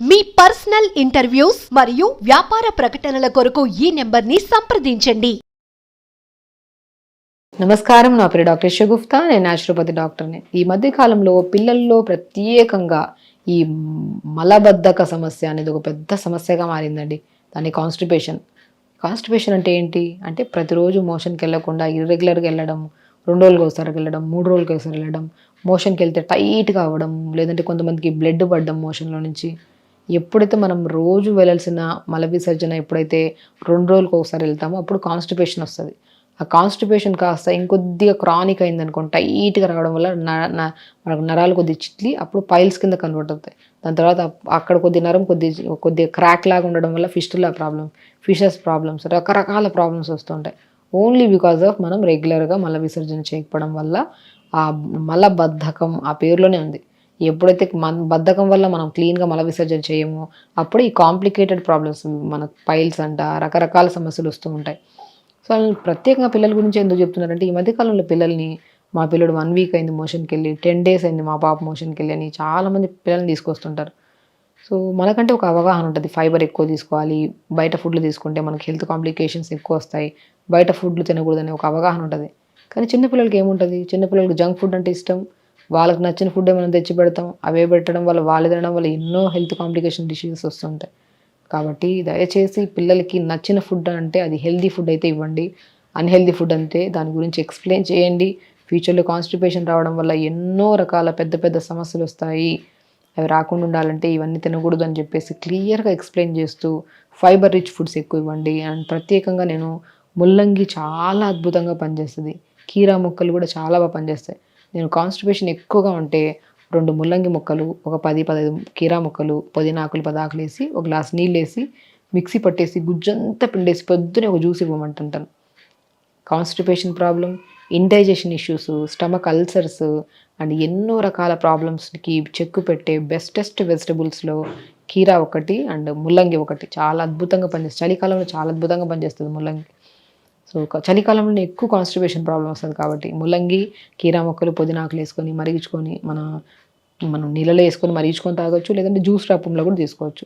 మీ personal interviews మరియు వ్యాపార ప్రకటనల కొరకు ఈ నెంబర్ని సంప్రదించండి. నమస్కారం నా పేరు డాక్టర్ షగుఫ్తా నేను న్యాచురోపతి డాక్టర్ని ఈ మధ్య కాలంలో పిల్లల్లో ప్రత్యేకంగా ఈ మలబద్ధక సమస్య అనేది ఒక పెద్ద సమస్యగా మారిందండి. దాని కాన్స్టిపేషన్ కాన్స్టిపేషన్ అంటే ఏంటి? అంటే ప్రతిరోజు మోషన్కి వెళ్ళకుండా ఇర్రెగ్యులర్గా వెళ్ళడం రెండు రోజులకి ఒకసారి వెళ్ళడం మూడు రోజులకి ఒకసారి వెళ్ళడం మోషన్కి వెళ్తే టైట్గా అవ్వడం లేదంటే కొంతమందికి బ్లడ్ పడడం మోషన్లో నుంచి. ఎప్పుడైతే మనం రోజు వెళ్ళాల్సిన మల విసర్జన ఎప్పుడైతే రెండు రోజులకు ఒకసారి వెళ్తామో అప్పుడు కాన్స్టిపేషన్ వస్తుంది. ఆ కాన్స్టిపేషన్ కాస్త ఇంకొద్దిగా క్రానిక్ అయింది అనుకోండి టైట్గా రావడం వల్ల న- న- మనకు నరాలు కొద్ది చిట్లి అప్పుడు పైల్స్ కింద కన్వర్ట్ అవుతాయి. దాని తర్వాత అక్కడ కొద్ది నరం కొద్ది కొద్దిగా క్రాక్ లాగా ఉండడం వల్ల ఫిస్టులా ప్రాబ్లం ఫిషెస్ ప్రాబ్లమ్స్ రకరకాల ప్రాబ్లమ్స్ వస్తుంటాయి ఓన్లీ బికాజ్ ఆఫ్ మనం రెగ్యులర్గా మల విసర్జన చేయకపోవడం వల్ల ఆ మల బద్ధకం ఆ పేరులోనే ఉంది. ఎప్పుడైతే మన బద్ధకం వల్ల మనం క్లీన్గా మల విసర్జన చేయమో అప్పుడు ఈ కాంప్లికేటెడ్ ప్రాబ్లమ్స్ మన పైల్స్ అంట రకరకాల సమస్యలు వస్తూ ఉంటాయి. సో వాళ్ళు ప్రత్యేకంగా పిల్లల గురించి ఎందుకు చెప్తున్నారంటే ఈ మధ్యకాలంలో పిల్లల్ని మా పిల్లడు వన్ వీక్ అయింది మోషన్కి వెళ్ళి టెన్ డేస్ అయింది మా పాప మోషన్కి వెళ్ళి అని చాలామంది పిల్లల్ని తీసుకొస్తుంటారు. సో మనకంటే ఒక అవగాహన ఉంటుంది ఫైబర్ ఎక్కువ తీసుకోవాలి బయట ఫుడ్లు తీసుకుంటే మనకి హెల్త్ కాంప్లికేషన్స్ ఎక్కువ వస్తాయి బయట ఫుడ్లు తినకూడదనే ఒక అవగాహన ఉంటుంది. కానీ చిన్నపిల్లలకి ఏముంటుంది? చిన్నపిల్లలకి జంక్ ఫుడ్ అంటే ఇష్టం వాళ్ళకి నచ్చిన ఫుడ్ మనం తెచ్చి పెడతాం. అవే పెట్టడం వల్ల వాళ్ళు తినడం వల్ల ఎన్నో హెల్త్ కాంప్లికేషన్ డిసీజెస్ వస్తుంటాయి. కాబట్టి దయచేసి పిల్లలకి నచ్చిన ఫుడ్ అంటే అది హెల్దీ ఫుడ్ అయితే ఇవ్వండి. అన్హెల్దీ ఫుడ్ అంటే దాని గురించి ఎక్స్ప్లెయిన్ చేయండి. ఫ్యూచర్లో కాన్స్టిపేషన్ రావడం వల్ల ఎన్నో రకాల పెద్ద పెద్ద సమస్యలు వస్తాయి. అవి రాకుండా ఉండాలంటే ఇవన్నీ తినకూడదు అని చెప్పేసి క్లియర్గా ఎక్స్ప్లెయిన్ చేస్తూ ఫైబర్ రిచ్ ఫుడ్స్ ఎక్కువ ఇవ్వండి. అండ్ ప్రత్యేకంగా నేను ముల్లంగి చాలా అద్భుతంగా పనిచేస్తుంది. కీరా మొక్కలు కూడా చాలా బాగా పనిచేస్తాయి. నేను కాన్స్టిపేషన్ ఎక్కువగా ఉంటే రెండు ముల్లంగి ముక్కలు ఒక పది పదహైదు కీరా ముక్కలు పుదీనాకులు పదాకులు వేసి ఒక గ్లాస్ నీళ్ళు వేసి మిక్సీ పట్టేసి గుజ్జంతా పిండేసి పొద్దునే ఒక juice ఇవ్వమంటుంటాను. Constipation problem indigestion issues stomach ulcers and ఎన్నో రకాల ప్రాబ్లమ్స్కి చెక్కు పెట్టే బెస్టెస్ట్ వెజిటబుల్స్లో కీరా ఒకటి అండ్ ముల్లంగి ఒకటి. చాలా అద్భుతంగా పనిచేస్తుంది. చలికాలంలో చాలా అద్భుతంగా పనిచేస్తుంది ముల్లంగి. సో చలికాలంలో ఎక్కువ కాన్స్టిపేషన్ ప్రాబ్లం వస్తుంది కాబట్టి ముల్లంగి కీరా మొక్కలు పుదీనాకులు వేసుకొని మరిగించుకొని మన మనం నీళ్ళలో వేసుకొని మరిగించుకొని తాగొచ్చు లేదంటే జ్యూస్ రూపంలో కూడా తీసుకోవచ్చు.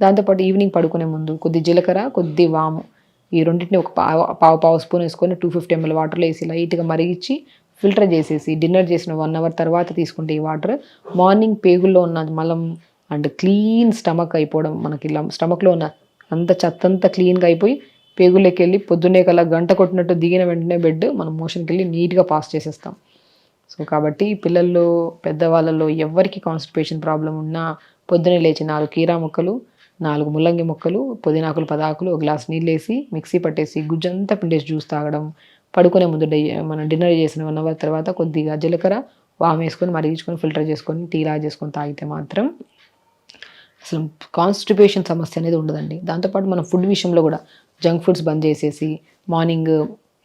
దాంతోపాటు ఈవినింగ్ పడుకునే ముందు కొద్ది జీలకర్ర కొద్ది వాము ఈ రెండింటిని ఒక పావు పావు పావు స్పూన్ వేసుకొని టూ ఫిఫ్టీ ఎంఎల్ వాటర్లో వేసి లైట్గా మరిగించి ఫిల్టర్ చేసేసి డిన్నర్ చేసిన వన్ అవర్ తర్వాత తీసుకుంటే ఈ వాటర్ మార్నింగ్ పేగుల్లో ఉన్న మలం అండ్ క్లీన్ స్టమక్ అయిపోవడం మనకి ఇలా స్టమక్లో ఉన్న అంత చెత్తంతా క్లీన్గా అయిపోయి పేగుల్లోకి వెళ్ళి పొద్దున్నే కల్లా గంట కొట్టినట్టు దిగిన వెంటనే బెడ్ మనం మోషన్కి వెళ్ళి నీట్గా పాస్ చేసేస్తాం. సో కాబట్టి పిల్లల్లో పెద్దవాళ్ళలో ఎవరికి కాన్స్టిపేషన్ ప్రాబ్లం ఉన్నా పొద్దునే లేచి నాలుగు కీరా ముక్కలు నాలుగు ముల్లంగి ముక్కలు పుదీనాకులు పదాకులు ఒక గ్లాస్ నీళ్ళు వేసి మిక్సీ పట్టేసి గుజ్జంతా పిండేసి జ్యూస్ తాగడం పడుకునే ముందు మనం డిన్నర్ చేసిన వన్ అవర్ తర్వాత కొద్దిగా జీలకర్ర వామ్ వేసుకొని మరిగించుకొని ఫిల్టర్ చేసుకొని టీ లా చేసుకొని తాగితే మాత్రం అసలు కాన్స్టిపేషన్ సమస్య అనేది ఉండదండి. దాంతోపాటు మన ఫుడ్ విషయంలో కూడా జంక్ ఫుడ్స్ బంద్ చేసేసి మార్నింగ్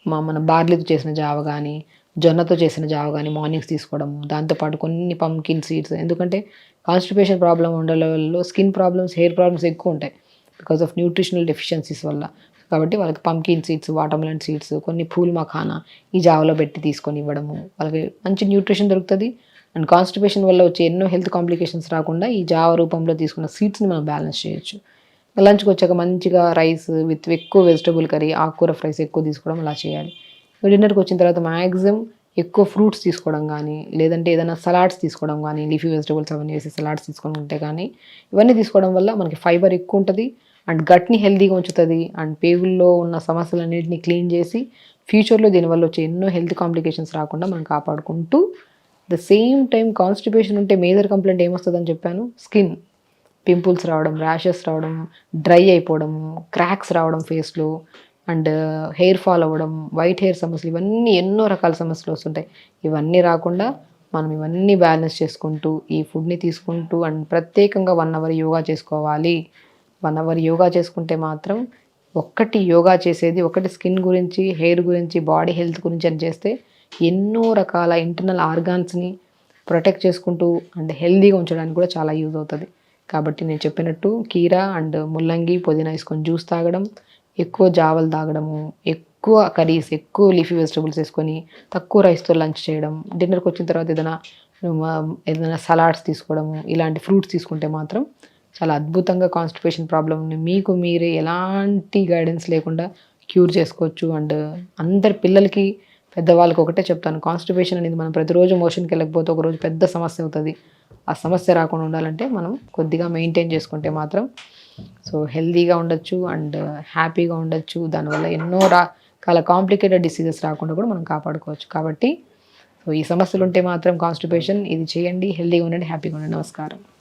మా మన బార్లీతో చేసిన జావ కానీ జొన్నతో చేసిన జావ కానీ మార్నింగ్స్ తీసుకోవడం దాంతోపాటు కొన్ని పంకిన్ సీడ్స్. ఎందుకంటే కాన్స్టిపేషన్ ప్రాబ్లం ఉండడంలో స్కిన్ ప్రాబ్లమ్స్ హెయిర్ ప్రాబ్లమ్స్ ఎక్కువ ఉంటాయి బికాస్ ఆఫ్ న్యూట్రిషనల్ డెఫిషియన్సీస్ వల్ల. కాబట్టి వాళ్ళకి పంకిన్ సీడ్స్ వాటర్మెలన్ సీడ్స్ కొన్ని పూల్ మఖానా ఈ జావలో పెట్టి తీసుకొని ఇవ్వడము. వాళ్ళకి మంచి న్యూట్రిషన్ దొరుకుతుంది. అండ్ కాన్స్టిపేషన్ వల్ల వచ్చే ఎన్నో హెల్త్ కాంప్లికేషన్స్ రాకుండా ఈ జావ రూపంలో తీసుకున్న సీడ్స్ని మనం బ్యాలెన్స్ చేయొచ్చు. లంచ్కి వచ్చాక మంచిగా రైస్ విత్ ఎక్కువ వెజిటబుల్ కర్రీ ఆకుకూర ఫ్రైస్ ఎక్కువ తీసుకోవడం అలా చేయాలి. డిన్నర్కి వచ్చిన తర్వాత మ్యాక్సిమం ఎక్కువ ఫ్రూట్స్ తీసుకోవడం కానీ లేదంటే ఏదైనా సలాడ్స్ తీసుకోవడం కానీ లీఫీ వెజిటబుల్స్ అవన్నీ వేసి సలాడ్స్ తీసుకొని ఉంటే కానీ ఇవన్నీ తీసుకోవడం వల్ల మనకి ఫైబర్ ఎక్కువ ఉంటుంది అండ్ గట్ని హెల్తీగా ఉంచుతుంది అండ్ పేగుల్లో ఉన్న సమస్యలన్నింటినీ క్లీన్ చేసి ఫ్యూచర్లో దీనివల్ల వచ్చే ఎన్నో హెల్త్ కాంప్లికేషన్స్ రాకుండా మనం కాపాడుకుంటూ ద సేమ్ టైం కాన్స్టిపేషన్ ఉంటే మేజర్ కంప్లైంట్ ఏమొస్తుందని చెప్పాను? స్కిన్. పింపుల్స్ రావడం ర్యాషెస్ రావడం డ్రై అయిపోవడం క్రాక్స్ రావడం ఫేస్లో అండ్ హెయిర్ ఫాల్ అవ్వడం వైట్ హెయిర్ సమస్యలు ఇవన్నీ ఎన్నో రకాల సమస్యలు వస్తుంటాయి. ఇవన్నీ రాకుండా మనం ఇవన్నీ బ్యాలెన్స్ చేసుకుంటూ ఈ ఫుడ్ని తీసుకుంటూ అండ్ ప్రత్యేకంగా వన్ అవర్ యోగా చేసుకోవాలి. వన్ అవర్ యోగా చేసుకుంటే మాత్రం ఒక్కటి యోగా చేసేది ఒకటి స్కిన్ గురించి హెయిర్ గురించి బాడీ హెల్త్ గురించి అని చేస్తే ఎన్నో రకాల ఇంటర్నల్ ఆర్గాన్స్ని ప్రొటెక్ట్ చేసుకుంటూ అండ్ హెల్దీగా ఉంచడానికి కూడా చాలా యూజ్ అవుతుంది. కాబట్టి నేను చెప్పినట్టు కీరా అండ్ ముల్లంగి పుదీనా వేసుకొని జ్యూస్ తాగడం ఎక్కువ జావలు తాగడము ఎక్కువ కర్రీస్ ఎక్కువ లీఫీ వెజిటబుల్స్ వేసుకొని తక్కువ రైస్తో లంచ్ చేయడం డిన్నర్కి వచ్చిన తర్వాత ఏదైనా ఏదైనా సలాడ్స్ తీసుకోవడము ఇలాంటి ఫ్రూట్స్ తీసుకుంటే మాత్రం చాలా అద్భుతంగా కాన్స్టిపేషన్ ప్రాబ్లమ్ని మీకు మీరే ఎలాంటి గైడెన్స్ లేకుండా క్యూర్ చేసుకోవచ్చు అండ్ అందరి పిల్లలకి పెద్దవాళ్ళకి ఒకటే చెప్తాను. కాన్స్టిపేషన్ అనేది మనం ప్రతిరోజు మోషన్కి వెళ్ళకపోతే ఒకరోజు పెద్ద సమస్య అవుతుంది. ఆ సమస్య రాకుండా ఉండాలంటే మనం కొద్దిగా మెయింటైన్ చేసుకుంటే మాత్రం సో హెల్దీగా ఉండొచ్చు అండ్ హ్యాపీగా ఉండొచ్చు. దానివల్ల ఎన్నో రకాల కాంప్లికేటెడ్ డిసీజెస్ రాకుండా కూడా మనం కాపాడుకోవచ్చు. కాబట్టి సో ఈ సమస్యలు ఉంటే మాత్రం కాన్స్టిపేషన్ ఇది చేయండి హెల్దీగా ఉండండి హ్యాపీగా ఉండండి. నమస్కారం.